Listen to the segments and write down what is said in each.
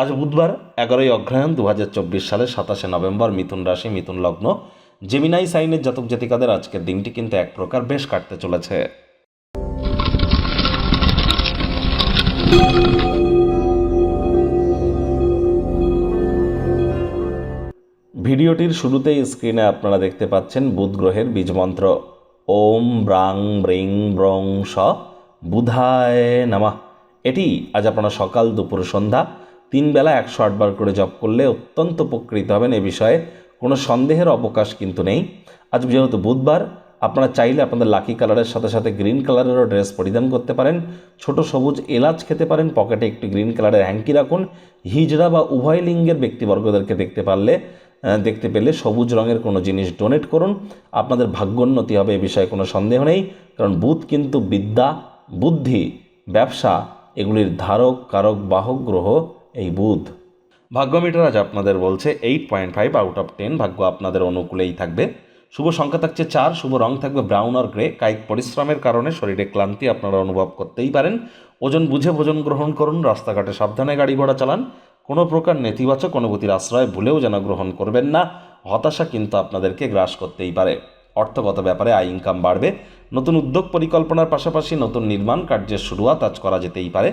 আজ বুধবার, এগারোই অগ্রহায়ণ দু হাজার চব্বিশ সালের সাতাশে নভেম্বর মিথুন রাশি, মিথুন লগ্ন। জেমিনাই সাইনের জাতক জাতিকাদের আজকের দিনটি কিন্তু এক প্রকার বেশ কাটতে চলেছে। ভিডিওটির শুরুতেই স্ক্রিনে আপনারা দেখতে পাচ্ছেন বুধ গ্রহের বীজমন্ত্র। ওম ব্রাং ব্রিং ব্রং স বুধায় নামা। এটি আজ আপনারা সকাল দুপুর সন্ধ্যা তিন বেলা একশো আটবার করে জপ করলে অত্যন্ত উপকৃত হবেন এ বিষয়ে। কোনো সন্দেহের অবকাশ কিন্তু নেই। আজ যেহেতু বুধবার, আপনারা চাইলে আপনাদের লাকি কালারের সাথে সাথে গ্রিন কালারেরও ড্রেস পরিধান করতে পারেন। ছোট সবুজ এলাচ খেতে পারেন, পকেটে একটি গ্রিন কালারের হ্যাঙ্কি রাখুন। হিজড়া বা উভয় লিঙ্গের ব্যক্তিবর্গদেরকে দেখতে পারলে দেখতে পেলে সবুজ রঙের কোনো জিনিস ডোনেট করুন। আপনাদের ভাগ্যোন্নতি হবে, এ বিষয়ে কোনো সন্দেহ নেই। কারণ বুধ কিন্তু বিদ্যা, বুদ্ধি, ব্যবসা, এগুলির ধারক, কারক, বাহক, গ্রহ এই বুধ। ভাগ্যমিটার আজ আপনাদের বলছে eight point five out of ten ভাগ্য আপনাদের অনুকূলেই থাকবে। শুভ সংখ্যা থাকছে চার, শুভ রং থাকবে ব্রাউন আর গ্রে কায়িক পরিশ্রমের কারণে শরীরে ক্লান্তি আপনারা অনুভব করতেই পারেন। ওজন বুঝে ভোজন গ্রহণ করুন, রাস্তাঘাটে সাবধানে গাড়ি ঘোড়া চালান। কোনো প্রকার নেতিবাচক অনুভূতির আশ্রয় ভুলেও যেন গ্রহণ করবেন না। হতাশা কিন্তু আপনাদেরকে গ্রাস করতেই পারে। অর্থগত ব্যাপারে আয় ইনকাম বাড়বে। নতুন উদ্যোগ পরিকল্পনার পাশাপাশি নতুন নির্মাণ কার্যের শুরুয়াত আজ করা যেতেই পারে।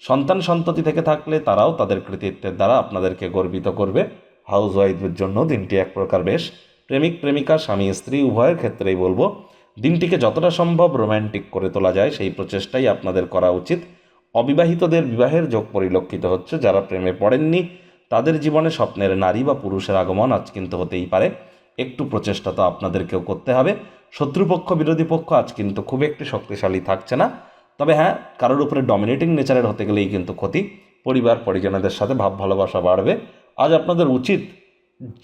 সন্তান সন্ততি থেকে থাকলে তারাও তাদের কৃতিত্বের দ্বারা আপনাদেরকে গর্বিত করবে। হাউস ওয়াইফের জন্য দিনটি এক প্রকার বেশ। প্রেমিক, প্রেমিকা, স্বামী, স্ত্রী, উভয়ের ক্ষেত্রেই বলব, দিনটিকে যতটা সম্ভব রোম্যান্টিক করে তোলা যায়, সেই প্রচেষ্টাই আপনাদের করা উচিত। অবিবাহিতদের বিবাহের যোগ পরিলক্ষিত হচ্ছে, যারা প্রেমে পড়েননি, তাদের জীবনে স্বপ্নের নারী বা পুরুষের আগমন আজ কিন্তু হতেই পারে। একটু প্রচেষ্টা তো আপনাদেরকেও করতে হবে। শত্রুপক্ষ, বিরোধী পক্ষ আজ কিন্তু খুব একটি শক্তিশালী থাকছে না। তবে হ্যাঁ কারোর উপরে ডমিনেটিং নেচারের হতে গেলেই কিন্তু ক্ষতি। পরিবার, পরিজনদের সাথে ভাব ভালোবাসা বাড়বে। আজ আপনাদের উচিত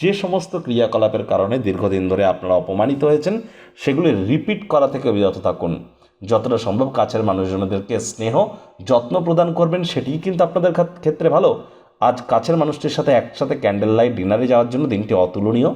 যে সমস্ত ক্রিয়াকলাপের কারণে দীর্ঘদিন ধরে আপনারা অপমানিত হয়েছেন, সেগুলি রিপিট করা থেকে বিরত থাকুন। যতটা সম্ভব কাছের মানুষজনদেরকে স্নেহ, যত্ন প্রদান করবেন, সেটিই কিন্তু আপনাদের ক্ষেত্রে ভালো। আজ কাছের মানুষটির সাথে একসাথে ক্যান্ডেল লাইট ডিনারে যাওয়ার জন্য দিনটি অতুলনীয়।